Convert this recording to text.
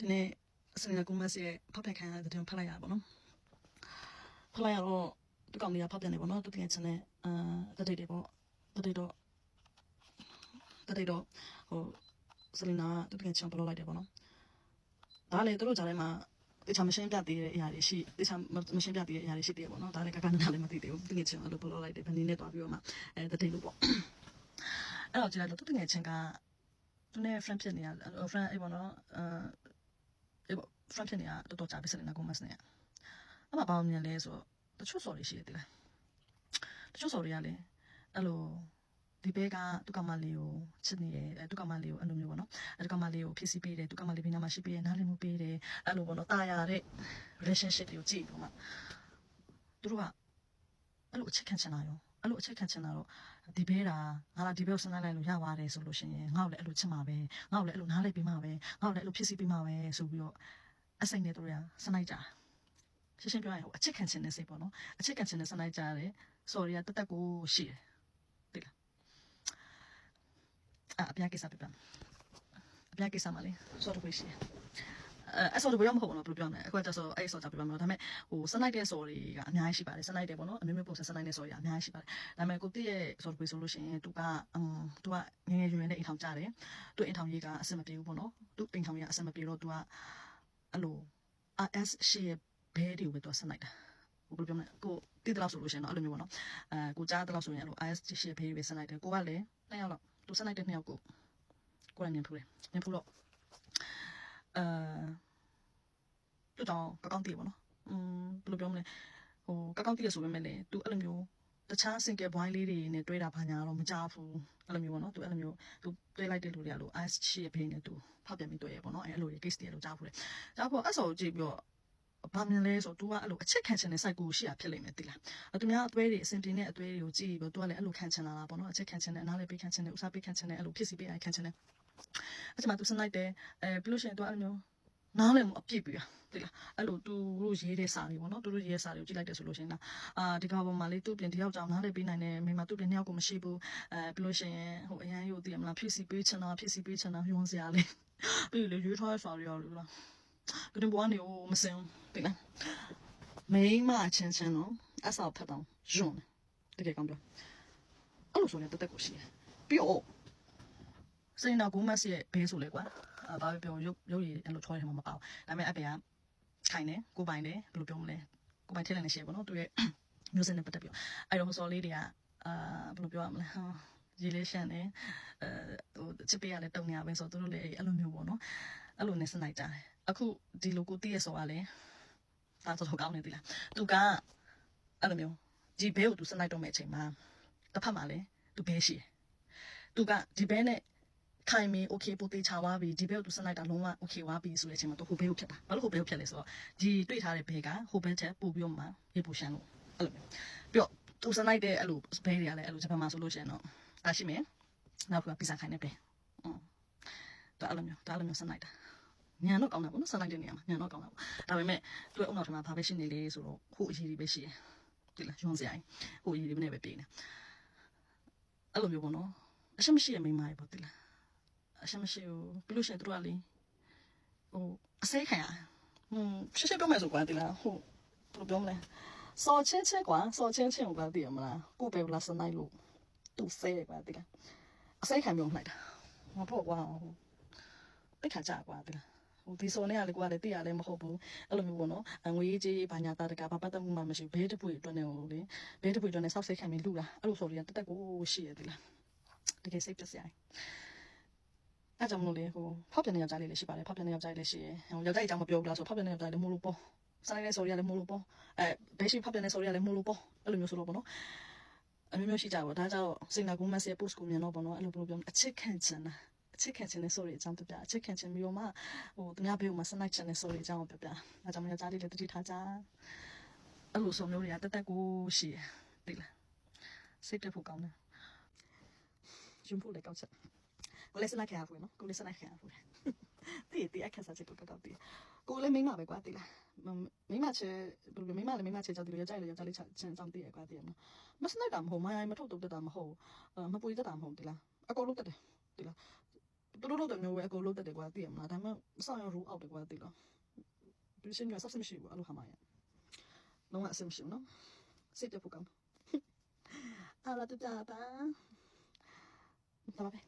ဒီနေ့စနေကုမတ်ရဲ့ဖောက်ပြန်ခံရတဲ့တဲ့ဖတ်လိုက်ရပါတော့ဖတ်လိုက်ရတော့ဒီကောင်လေးကဖောက်ပြန်နေပါတော့သူတကယ်ချင်းနဲ့အာတတိတ်တွေပေါ့တတိတ်တော့တတိတ်တော့ဟိုစလီနာသူတကယ်ချင်းဘလို့လိုက်တယ်ပေါ့နော်ဒါလေသူတို့ကြားထဲမှာတခြားမရှင်းပြသေးတဲ့အရာတွေရှိတခြားမရှင်းပြသေးတဲ့အရာတွေရှိသေးတယ်ပေါ့နော်ဒါလည်းကကနနာလည်းမသိသေးဘူးတကယ်ချင်းအဲ့လိုဘလို့လိုက်တယ်ဗနီနဲ့တွားပြီးတော့မှအဲတတိတ်လို့ပေါ့အဲ့တော့ကြည့်လိုက်တော့သူတကယ်ချင်းကသူနဲ့ friend ဖြစ်နေရ friend အဲ့ပေါ့နော်အာအေး ပေါ့ front ဖြစ်နေတာတော်တော်ကြာပြီစနေနာကိုမတ်နဲ့အမဘာမှမမြင်လဲဆိုတော့တချို့ sorry ရှိတယ်တိလားတချို့ sorry ကလည်းအဲ့လိုဒီဘဲကသူကမလေးကိုချစ်နေတယ်အဲသူကမလေးကိုအဲ့လိုမျိုးပေါ့နော်အဲသူကမလေးကိုဖြစ်စီပေးတယ်သူကမလေးဘေးနားမှာရှိပေးတယ်နားလည်မှုပေးတယ်အဲ့လိုပေါ့နော်တာယာတဲ့ relationship တွေကိုကြည့်ပြီးတော့မှသူတို့ကအဲ့လိုအချစ်ခံချင်တာရောအဲ့လိုအချစ်ခံချင်တာတော့ ဒီဘဲတာငါလာဒီဘဲကိုစဉ်းစားလိုက်လို့ရပါတယ်ဆိုလို့ရှိရင်ငါ့ကိုလည်းအဲ့လိုချစ်မှာပဲငါ့ကိုလည်းအဲ့လိုနားလည်ပေးမှာပဲငါ့ကိုလည်းအဲ့လိုဖြစ်စီပေးမှာပဲဆိုပြီးတော့အစိမ့်နဲ့တို့ရစနိုက်ကြရှင်းရှင်းပြောရရင်ဟိုအချစ်ခံချင်တဲ့စိတ်ပေါ့နော်အချစ်ခံချင်တဲ့စနိုက်ကြတယ် sorry ကတက်တက်ကိုရှိတယ်သိလားအာအပြားကိစ္စပြပြမယ်အပြားကိစ္စမှာလေ sort of ရှိတယ် အဲအဆော်တော့ဘယ်တော့မဟုတ်ဘူးနော်ဘယ်လိုပြောမလဲအခုကကျဆိုအဲ့ဆော်ကြပြပါမယ်ဒါပေမဲ့ဟိုစနိုက်တဲ့ဆော်တွေကအများကြီးရှိပါတယ်စနိုက်တယ်ပေါ့နော်အမျိုးမျိုးပုံစံစနိုက်တဲ့ဆော်တွေကအများကြီးရှိပါတယ်ဒါပေမဲ့ကိုတည့်ရဲ့ဆော်တွေဆိုလို့ရှိရင်သူကအမ်သူကငငယ်ရွယ်ရွယ်နဲ့အိမ်ထောင်ကြတယ်သူအိမ်ထောင်ရေးကအဆင်မပြေဘူးပေါ့နော်သူအိမ်ထောင်ရေးကအဆင်မပြေတော့သူကအဲ့လို RS ရှိရဲ့ဘဲတွေကိုပဲသူကစနိုက်တာဘယ်လိုပြောမလဲကိုတည်တယ်လို့ဆိုလို့ရှိရင်တော့အဲ့လိုမျိုးပေါ့နော်အဲကိုကြားတယ်လို့ဆိုရင်အဲ့လို IS ရှိရဲ့ဘဲတွေပဲစနိုက်တယ်ကိုကလည်းနှစ်ယောက်လောက်သူစနိုက်တဲ့နှစ်ယောက်ကိုကိုယ်လည်းမြင်ဖူးတယ်မြင်ဖူးတော့ အဲတူတောင်ကောက်ကောင်းတည်ပေါ့နော်อืมဘယ်လိုပြောမလဲဟိုကောက်ကောင်းတည်ရဆိုပေမဲ့လည်း तू အဲ့လိုမျိုးတခြား single boy လေးတွေနဲ့တွဲတာဘာညာတော့မကြဘူးအဲ့လိုမျိုးပေါ့နော် तू အဲ့လိုမျိုး तू တွဲလိုက်တဲ့လူတွေကလို့ IS ရှိရဲ့ဘဲနဲ့ तू ဖောက်ပြန်ပြီးတွဲရပေါ့နော်အဲ့လို case တွေလို့ကြားဖူးတယ်ကြားဖို့အဲ့ဆိုကြည့်ပြီးတော့ ဘာမြင်လဲဆို तू ကအဲ့လိုအချစ်ခံချင်တဲ့ site ကိုရှိရဖြစ်လိမ့်မယ်တိလားအတူများအသွဲတွေအစင်ပြင်းတဲ့အသွဲတွေကိုကြည့်ပြီးတော့ तू ကလည်းအဲ့လိုခံချင်လာတာပေါ့နော်အချစ်ခံချင်တဲ့အနားလေးပေးခံချင်တဲ့ဥစားပေးခံချင်တဲ့အဲ့လိုဖြစ်စီပေးရခံချင်တဲ့အဲ့ချိန်မှာ तू စလိုက်တယ်အဲပြီးလို့ရှိရင် तू အဲ့လိုမျိုးနားလည်းမအပြစ်ပြရတိလားအဲ့လို तू တို့ရေးတဲ့စာတွေပေါ့နော် तू တို့ရေးတဲ့စာတွေကိုကြည့်လိုက်တယ်ဆိုလို့ရှိရင်လားအာဒီကဘာမှလေး तू ပြင်တယောက်ကြောင့်နားလည်းပေးနိုင်တယ်မိမ तू ပြင်နှစ်ယောက်ကိုမရှိဘူးအဲပြီးလို့ရှိရင်ဟိုအရန်ရုပ်တည်မလားဖြစ်စီပေးချင်တာဖြစ်စီပေးချင်တာယွန်းစရာလေးပြီးလေရွေးထားတဲ့စာတွေရောလို့လား ကတင်ဘွားနေကိုမစင်တိလားမိမချင်းချင်းတော့အဆောက်ဖတ်တော့ယွန်းတကယ်ကောင်းပြောအဲ့လိုဆိုရင်တက်တက်ကိုရှိတယ်ပြီးတော့စိန်နာကိုမတ်ရဲ့ဘေးဆိုလေကွာအာဘာပဲပြောရုပ်ရုပ်ရည်အဲ့လိုချောရမှာမပေါ့ဒါပေမဲ့အဖေကခိုင်တယ်ကိုပိုင်တယ်ဘယ်လိုပြောမလဲကိုပိုင်ထည့်လိုက်နေရှေ့ပေါ့နော်သူရဲ့မျိုးစင်နဲ့ပတ်သက်ပြီးအဲ့တော့ဟိုစော်လေးတွေကအာဘယ်လိုပြောရမလဲဟာရေလေးရှန်တယ်အဲဟိုချစ်ပေးရလဲတုံနေရပဲဆိုတော့သူတို့လည်းအဲ့လိုမျိုးပေါ့နော်အဲ့လိုနဲ့စလိုက်ကြတယ် အခုဒီလိုကိုတည့်ရဆိုရလဲဒါဆိုတော့ကောင်းနေသီလားသူကအဲ့လိုမျိုးဒီဘဲကိုသူစလိုက်တော့မဲ့အချိန်မှာတစ်ဖက်မှာလဲသူဘဲရှိတယ်သူကဒီဘဲနဲ့ခိုင်မင်း okay ပိုသေးချသွားပြီဒီဘဲကိုသူစလိုက်တာလုံးဝ okay ဝါပြီဆိုတဲ့အချိန်မှာသူဟိုဘဲကိုဖြတ်တာဘာလို့ဟိုဘဲကိုဖြတ်လဲဆိုတော့ဒီတွေ့ထားတဲ့ဘဲကဟိုဘဲချက်ပို့ပြီးတော့မှရေပူရှမ်းလို့အဲ့လိုမျိုးပြီးတော့သူစလိုက်တဲ့အဲ့လိုဘဲတွေကလည်းအဲ့လိုဂျပန်မှာဆိုလို့ရှိရင်တော့ဒါရှိမယ်နောက်ကပီဇာခိုင်နေပဲอืมဒါအဲ့လိုမျိုးဒါအဲ့လိုမျိုးစလိုက်တာ ညံတော့ကောင်းတာပေါ့နော်စလိုက်တဲ့နေရာမှာညံတော့ကောင်းတာပေါ့ဒါပေမဲ့သူ့အုံနောက်ထမှာဘာပဲရှိနေလေဆိုတော့ဟိုအရေးကြီးပဲရှိတယ်ဒီလားယွန်းစရာဟိုအရေးကြီးပဲနဲ့ပဲပြေးနေအဲ့လိုမျိုးပေါ့နော်အရှမရှိရမိန်းမရေပေါ့ဒီလားအရှမရှိဘူးပြီးလို့ရှိရင်တို့ကလေဟိုအစိခံရဟွန်းရှေ့ရှေ့ပြောမယ်ဆိုကွာဒီလားဟိုဘယ်လိုပြောမလဲစော်ချင်းချင်းကွာစော်ချင်းချင်းကွာတည်ရမလားကိုပဲလာစနိုင်လို့သူဆဲကွာဒီလားအစိခံမျိုးလိုက်တာဟောပေါ့ကွာဟိုတိတ်ခါကြကွာဒီလား ဟိုဒီစော်နဲ့ကလေကွာလေတိရလည်းမဟုတ်ဘူးအဲ့လိုမျိုးပေါ့နော်ငွေကြီးကြီးဘာညာတာတကဘာပတ်သက်မှုမှမရှိဘူးဘဲတပွေအတွက်နဲ့ဟိုလေဘဲတပွေအတွက်နဲ့စောက်စိတ်ခံပြီးလူတာအဲ့လိုစော်တွေကတက်တက်ကိုရှိရဒီလားတကယ်စိတ်ပျက်စရာအဲ့ကြောင့်မလို့လေဟိုဖောက်ပြန်တဲ့ယောက်ျားလေးလည်းရှိပါတယ်ဖောက်ပြန်တဲ့ယောက်ျားလေးလည်းရှိရယ်ဟိုယောက်ျားကြီးအကြောင်းမပြောဘူးလားဆိုဖောက်ပြန်တဲ့ယောက်ျားလေးမို့လို့ပေါ့ဆိုင်တဲ့ sorry လည်းမို့လို့ပေါ့အဲဘဲရှိဖောက်ပြန်တဲ့ sorry လည်းမို့လို့ပေါ့အဲ့လိုမျိုးဆိုတော့ပေါ့နော်အမျိုးမျိုးရှိကြပါဒါကြောင့်စင်နာကူမက်ဆေ post ကိုမြင်တော့ပေါ့နော်အဲ့လိုဘယ်လိုပြောအချစ်ခံချင်တာအ ချစ်ခံချင်တဲ့ sorry အကြောင်းပြပြအချစ်ခံချင်ပြီးတော့မှဟိုသူများဘေးကိုမစနိုက်ချင်တဲ့ sorry အကြောင်းပြပြအဲကြောင့်ယောက်ျားလေးလည်းတတိထားကြအဲ့လိုဆိုမျိုးတွေကတက်တက်ကိုရှိရသိလားစိတ်တက်ဖို့ကောင်းတယ်ဂျွန်ဖို့လည်းကောင်းချက်ကိုလည်းစလိုက်ခရဖူးနော်ကိုလည်းစလိုက်ခရဖူးတည်တည်အခက်စားချက်ကိုကောက်တည်ကိုလည်းမိမပဲကွာတည်လားမိမချေဘယ်လိုမိမလည်းမိမချေကြောက်တယ်ရကြတယ်ရကြလေးချင်ကြောင်းတည်ရကွာတည်မမစလိုက်တာမဟုတ်မရိုင်းမထုတ်တော့တတ်တာမဟုတ်မပူတတ်တာမဟုတ်တည်လားအကုန်လုံးတတ်တယ်တည်လား တော်တော်တော့မျိုးပဲအကုန်လုံးတက်တယ်ကွာသိရမလားဒါပေမဲ့အဆောင်ရ rule out တယ်ကွာသိလားဒီရှင်ကဆက်စမရှိဘူးအဲ့လိုဟာမရလုံးဝအဆင်မရှိဘူးနော်စိတ်တဖို့ကောင်းအားလာတူတာပါဒါပါပဲ